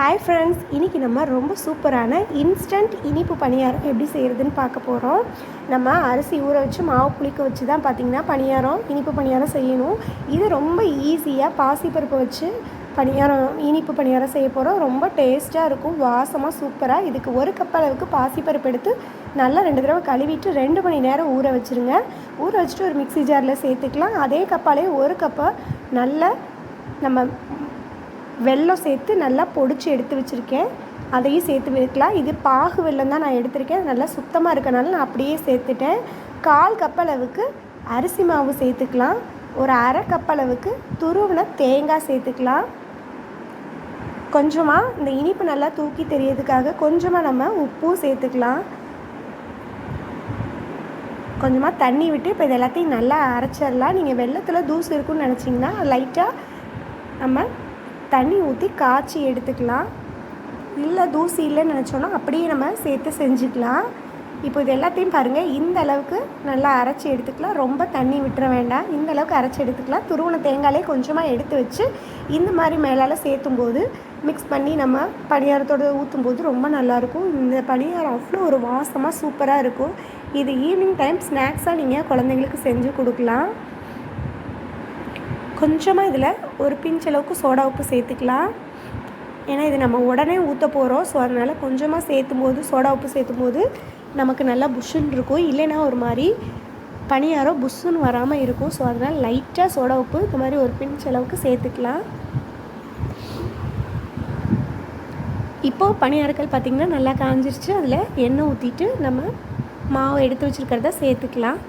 Hi friends இன்றைக்கி நம்ம ரொம்ப சூப்பரான இன்ஸ்டன்ட் இனிப்பு பணியாரம் எப்படி செய்கிறதுன்னு பார்க்க போகிறோம் நம்ம அரிசி ஊற வச்சு மாவு புளிக்க வச்சு தான் பார்த்திங்கன்னா பணியாரம் இனிப்பு பணியாரம் செய்யணும். இது ரொம்ப ஈஸியாக பாசிப்பருப்பு வச்சு பணியாரம் இனிப்பு பணியாரம் செய்ய போகிறோம் ரொம்ப டேஸ்ட்டாக இருக்கும் வாசமாக சூப்பராக இதுக்கு ஒரு கப் அளவுக்கு பாசிப்பருப்பு எடுத்து நல்லா ரெண்டு தடவை கழுவிட்டு ரெண்டு மணி நேரம் ஊற வச்சுருங்க. ஊற வச்சுட்டு ஒரு மிக்ஸி ஜாரில் சேர்த்துக்கலாம். அதே கப்பாலே ஒரு கப்பை நல்ல நம்ம வெல்லம் சேர்த்து நல்லா பொடிச்சு எடுத்து வச்சுருக்கேன். அதையும் சேர்த்து வைக்கலாம் இது பாகு வெல்லம் தான் நான் எடுத்திருக்கேன். நல்லா சுத்தமாக இருக்கனால நான் அப்படியே சேர்த்துட்டேன். கால் கப் அளவுக்கு அரிசி மாவு சேர்த்துக்கலாம். ஒரு அரை கப் அளவுக்கு துருவின தேங்காய் சேர்த்துக்கலாம். கொஞ்சமாக இந்த இனிப்பு நல்லா தூக்கி தெரியறதுக்காக கொஞ்சமாக நம்ம உப்பும் சேர்த்துக்கலாம். கொஞ்சமாக தண்ணி விட்டு இப்போ இது எல்லாத்தையும் நல்லா அரைச்சிடலாம். நீங்கள் வெள்ளத்தில் தூசு இருக்குன்னு நினச்சிங்கன்னா லைட்டாக நம்ம தண்ணி ஊற்றி காய்ச்சி எடுத்துக்கலாம். இல்லை தூசி இல்லைன்னு நினச்சோன்னா அப்படியே நம்ம சேர்த்து செஞ்சுக்கலாம். இப்போ இது எல்லாத்தையும் பாருங்கள் இந்த அளவுக்கு நல்லா அரைச்சி எடுத்துக்கலாம். ரொம்ப தண்ணி விட்டுற வேண்டாம். இந்த அளவுக்கு அரைச்சி எடுத்துக்கலாம். துருவன தேங்காயே கொஞ்சமாக எடுத்து வச்சு இந்த மாதிரி மேலால் சேர்த்தும் போது மிக்ஸ் பண்ணி நம்ம பணியாரத்தோடு ஊற்றும் போது ரொம்ப நல்லாயிருக்கும் இந்த பணியாரம் அவ்வளோ ஒரு வாசமாக சூப்பராக இருக்கும். இது ஈவினிங் டைம் ஸ்நாக்ஸாக நீங்கள் குழந்தைங்களுக்கு செஞ்சு கொடுக்கலாம். கொஞ்சமாக இதில் ஒரு பிஞ்ச் அளவுக்கு சோடா உப்பு சேர்த்துக்கலாம். ஏன்னா இது நம்ம உடனே ஊற்ற போகிறோம் ஸோ அதனால் கொஞ்சமாக சேர்த்தும் போது சோடா உப்பு சேர்த்தும் போது நமக்கு நல்லா புஷ்ஷுன்னு இருக்கும். இல்லைன்னா ஒரு மாதிரி பனியாரம் புஷ்ஷுன்னு வராமல் இருக்கும். ஸோ அதனால் லைட்டாக சோடா உப்பு இந்த மாதிரி ஒரு பிஞ்ச் அளவுக்கு சேர்த்துக்கலாம். இப்போது பனியாரக்கல் பார்த்திங்கன்னா நல்லா காஞ்சிருச்சு. அதில் எண்ணெய் ஊற்றிட்டு நம்ம மாவு எடுத்து வச்சுருக்கிறத சேர்த்துக்கலாம்.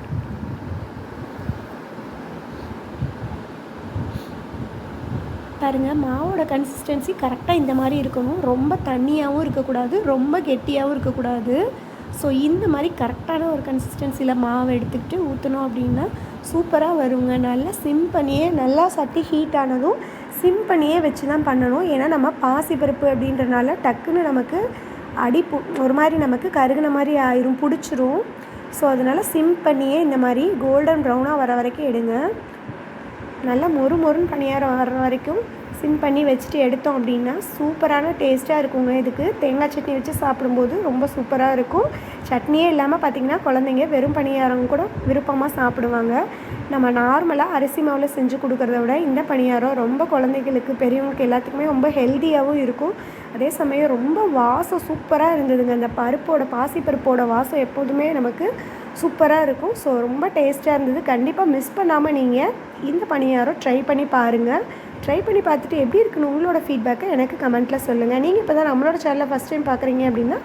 பாருங்கள் மாவோட கன்சிஸ்டன்சி கரெக்டாக இந்த மாதிரி இருக்கணும். ரொம்ப தண்ணியாகவும் இருக்கக்கூடாது ரொம்ப கெட்டியாகவும் இருக்கக்கூடாது. ஸோ இந்த மாதிரி கரெக்டான ஒரு கன்சிஸ்டன்சியில் மாவை எடுத்துக்கிட்டு ஊற்றணும் அப்படின்னா சூப்பராக வருங்க. நல்லா சிம் பண்ணியே நல்லா சட்டி ஹீட் ஆனதும் சிம் பண்ணியே வச்சு தான் பண்ணணும். ஏன்னா நம்ம பாசிப்பருப்பு அப்படின்றனால டக்குன்னு நமக்கு அடிப்பு ஒரு மாதிரி நமக்கு கருகின மாதிரி ஆயிரும் பிடிச்சிரும். ஸோ அதனால் சிம் பண்ணியே இந்த மாதிரி கோல்டன் ப்ரௌனாக வர வரைக்கும் எடுங்க. நல்லா மொறு மொறுன்னு பணியாரம் வர்ற வரைக்கும் சிம் பண்ணி வச்சுட்டு எடுத்தோம் அப்படின்னா சூப்பரான டேஸ்ட்டாக இருக்குங்க. இதுக்கு தேங்காய் சட்னி வச்சு சாப்பிடும்போது ரொம்ப சூப்பராக இருக்கும். சட்னியே இல்லாமல் பார்த்திங்கன்னா குழந்தைங்க வெறும் பணியாரம் கூட விருப்பமாக சாப்பிடுவாங்க. நம்ம நார்மலாக அரிசி மாவில் செஞ்சு கொடுக்குறத விட இந்த பணியாரம் ரொம்ப குழந்தைகளுக்கு பெரியவங்களுக்கு எல்லாத்துக்குமே ரொம்ப ஹெல்த்தியாகவும் இருக்கும். அதே சமயம் ரொம்ப வாசம் சூப்பராக இருந்ததுங்க. அந்த பருப்போட பாசிப்பருப்போட வாசம் எப்போதுமே நமக்கு சூப்பராக இருக்கும். ஸோ ரொம்ப டேஸ்ட்டாக இருந்தது. கண்டிப்பாக மிஸ் பண்ணாமல் நீங்கள் இந்த பணியாரம் ட்ரை பண்ணி பாருங்கள் ட்ரை பண்ணி பார்த்துட்டு எப்படி இருக்குன்னு உங்களோட ஃபீட்பேக்கை எனக்கு கமெண்ட்டில் சொல்லுங்கள் நீங்கள் இப்போ தான் நம்மளோட சேனலை ஃபஸ்ட் டைம் பார்க்குறீங்க அப்படின்னா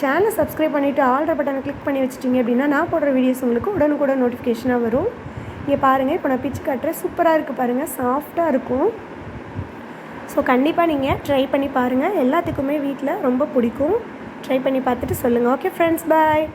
சேனலை சப்ஸ்கிரைப் பண்ணிவிட்டு ஆல்ரெடி பட்டனை கிளிக் பண்ணி வச்சிட்டிங்க அப்படின்னா நான் போடுற வீடியோஸ் உங்களுக்கு உடனுக்குடன் நோட்டிஃபிகேஷனாக வரும். இங்கே பாருங்கள் இப்போ நான் பிச்சு காட்டுறேன். சூப்பராக இருக்குது பாருங்கள் சாஃப்டாக இருக்கும். ஸோ கண்டிப்பாக நீங்கள் ட்ரை பண்ணி பாருங்கள் எல்லாத்துக்குமே வீட்டில் ரொம்ப பிடிக்கும். ட்ரை பண்ணி பார்த்துட்டு சொல்லுங்கள் ஓகே ஃப்ரெண்ட்ஸ் பாய்